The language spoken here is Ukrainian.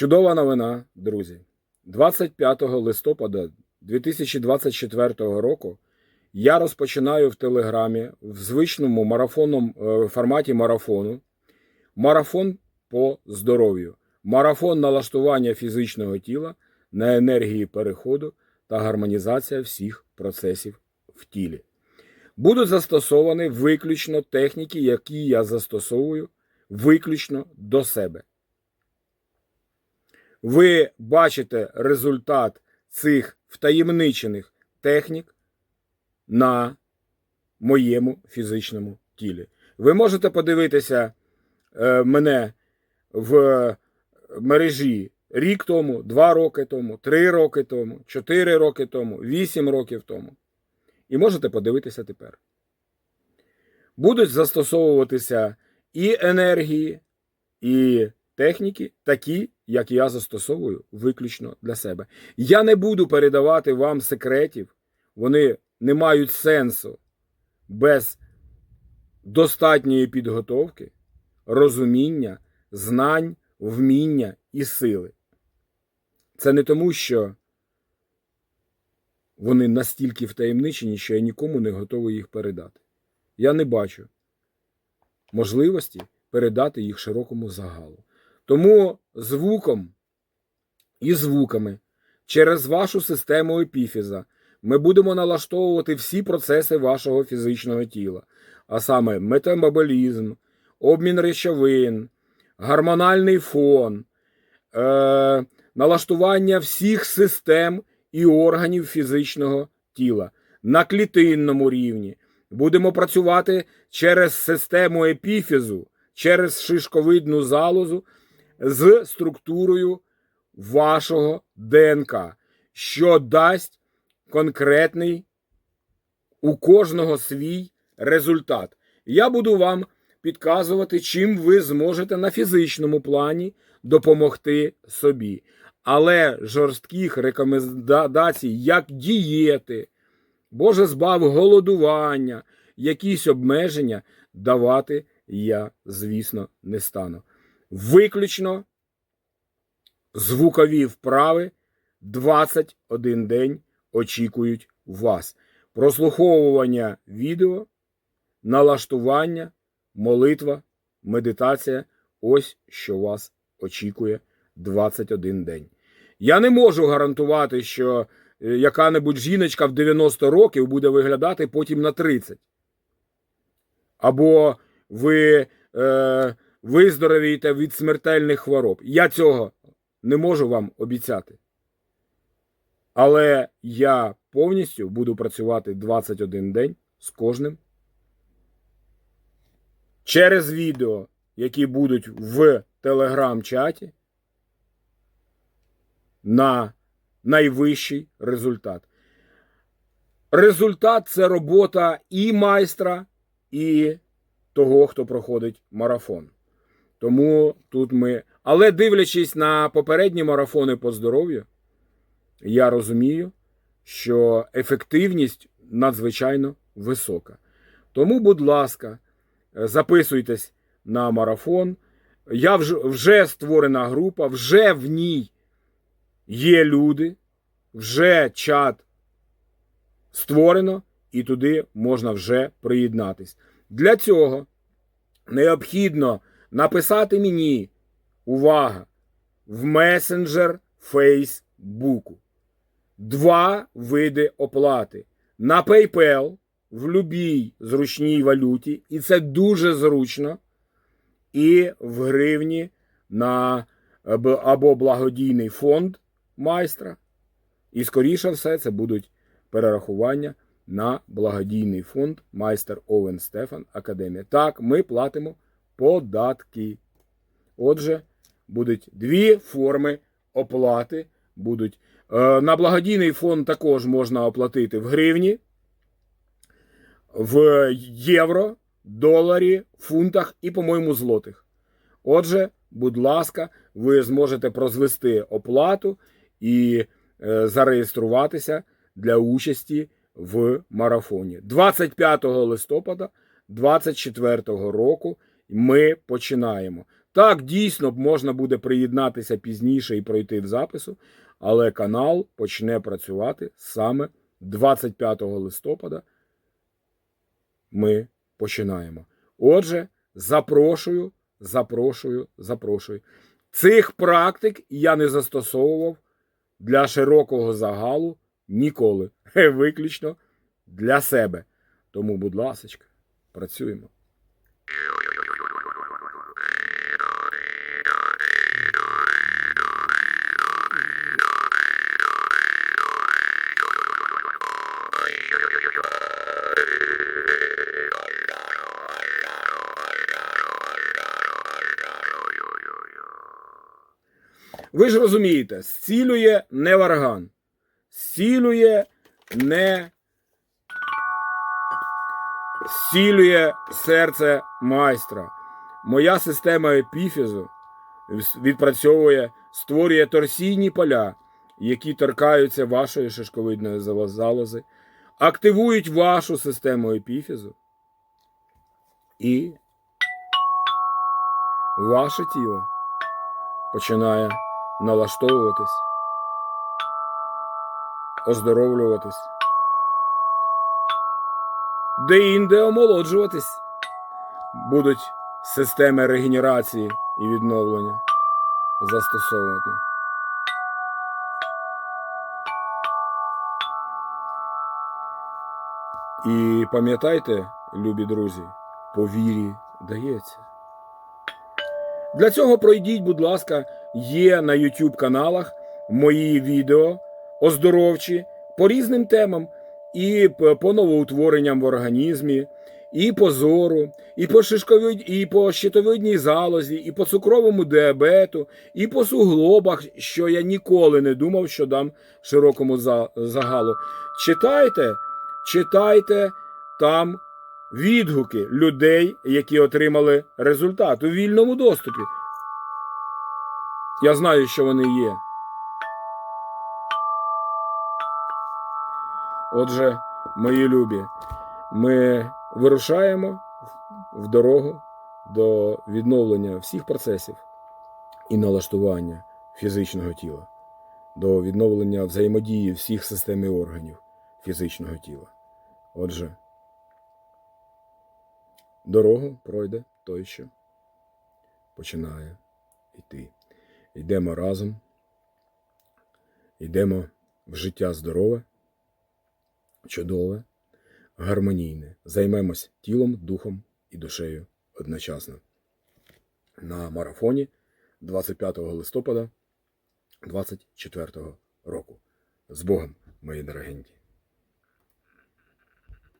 Чудова новина, друзі. 25 листопада 2024 року я розпочинаю в Телеграмі в звичному марафонному е, форматі марафону. Марафон по здоров'ю, марафон налаштування фізичного тіла на енергії переходу та гармонізація всіх процесів в тілі. Будуть застосовані виключно техніки, які я застосовую виключно до себе. Ви бачите результат цих втаємничених технік на моєму фізичному тілі. Ви можете подивитися е, мене в мережі рік тому, два роки тому, три роки тому, чотири роки тому, вісім років тому. І можете подивитися тепер. Будуть застосовуватися і енергії, і техніки, такі, як я застосовую виключно для себе. Я не буду передавати вам секретів, вони не мають сенсу без достатньої підготовки, розуміння, знань, вміння і сили. Це не тому, що вони настільки втаємничені, що я нікому не готовий їх передати. Я не бачу можливості передати їх широкому загалу. Тому звуком і звуками через вашу систему епіфіза ми будемо налаштовувати всі процеси вашого фізичного тіла, а саме метаболізм, обмін речовин, гормональний фон, е- налаштування всіх систем і органів фізичного тіла на клітинному рівні. Будемо працювати через систему епіфізу, через шишковидну залозу з структурою вашого ДНК, що дасть конкретний у кожного свій результат. Я буду вам підказувати, чим ви зможете на фізичному плані допомогти собі. Але жорстких рекомендацій, як дієти, Боже збав голодування, якісь обмеження давати я, звісно, не стану. Виключно звукові вправи 21 день очікують вас. Прослуховування відео, налаштування, молитва, медитація ось що вас очікує 21 день. Я не можу гарантувати, що е, яка-небудь жіночка в 90 років буде виглядати потім на 30. Або ви е, виздоровієте від смертельних хвороб. Я цього не можу вам обіцяти. Але я повністю буду працювати 21 день з кожним. Через відео, які будуть в телеграм-чаті, на найвищий результат. Результат це робота і майстра, і того, хто проходить марафон. Тому тут ми. Але дивлячись на попередні марафони по здоров'ю, я розумію, що ефективність надзвичайно висока. Тому, будь ласка, записуйтесь на марафон. Я вже, вже створена група, вже в ній є люди, вже чат створено, і туди можна вже приєднатись. Для цього необхідно написати мені увага в месенджер Фейсбуку. Два види оплати. На PayPal в будь-якій зручній валюті, і це дуже зручно. І в гривні на або благодійний фонд майстра. І, скоріше все, це будуть перерахування на благодійний фонд майстер Овен Стефан Академія. Так, ми платимо податки. Отже, будуть дві форми оплати. Будуть. Е, на благодійний фонд також можна оплатити в гривні, в євро, доларі, фунтах і, по-моєму, злотих. Отже, будь ласка, ви зможете прозвести оплату і е, зареєструватися для участі в марафоні. 25 листопада 2024 року ми починаємо. Так, дійсно можна буде приєднатися пізніше і пройти в запису, але канал почне працювати саме 25 листопада. Ми починаємо. Отже, запрошую, запрошую, запрошую. Цих практик я не застосовував для широкого загалу ніколи. Виключно для себе. Тому, будь ласка, працюємо. Ви ж розумієте, зцілює не варган, зцілює не зцілює серце майстра. Моя система епіфізу відпрацьовує, створює торсійні поля, які торкаються вашої шишковидної залози, активують вашу систему епіфізу і ваше тіло починає налаштовуватись, оздоровлюватись, де-інде омолоджуватись. Будуть системи регенерації і відновлення застосовувати. І пам'ятайте, любі друзі, по вірі дається. Для цього пройдіть, будь ласка, є на YouTube каналах мої відео оздоровчі по різним темам, і по новоутворенням в організмі, і по зору, і по шишковид... і по щитовидній залозі, і по цукровому діабету, і по суглобах, що я ніколи не думав, що дам широкому загалу. Читайте, читайте там відгуки людей, які отримали результат у вільному доступі. Я знаю, що вони є. Отже, мої любі, ми вирушаємо в дорогу до відновлення всіх процесів і налаштування фізичного тіла, до відновлення взаємодії всіх систем і органів фізичного тіла. Отже, дорогу пройде той, що починає йти. Йдемо разом, йдемо в життя здорове, чудове, гармонійне. Займемось тілом, духом і душею одночасно. На марафоні 25 листопада 24 року. З Богом, мої дорогенькі!